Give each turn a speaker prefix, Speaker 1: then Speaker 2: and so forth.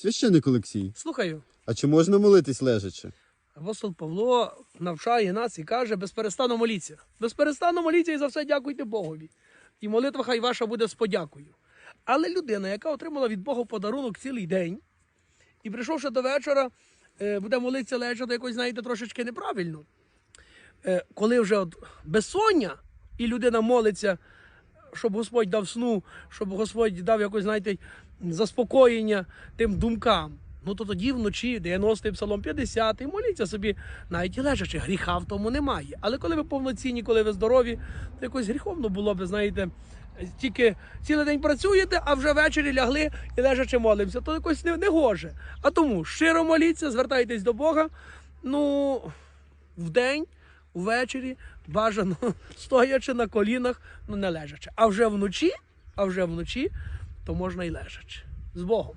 Speaker 1: Священник Олексій,
Speaker 2: Слухаю.
Speaker 1: а чи можна молитись лежачи?
Speaker 2: Апостол Павло навчає нас і каже, безперестану моліться. Безперестану моліться і за все дякуйте Богові. І молитва хай ваша буде з подякою. Але людина, яка отримала від Бога подарунок цілий день, і прийшовши до вечора, е, буде молитися лежа, то якось, знаєте, трошечки неправильно. Е, Коли вже от безсоння, і людина молиться, щоб Господь дав сну, щоб Господь дав якось, знаєте, заспокоєння тим думкам. Ну то тоді вночі 90-й псалом 50 моліться собі, навіть лежачи, гріха в тому немає. Але коли ви повноцінні, коли ви здорові, то якось гріховно було б, знаєте, тільки цілий день працюєте, а вже ввечері лягли і лежачи молимося, то якось не, не гоже. А тому щиро моліться, звертайтесь до Бога. Ну, вдень, ввечері, бажано стоячи на колінах, ну не лежачи. А вже вночі, а вже вночі, то можна і лежачи. З Богом.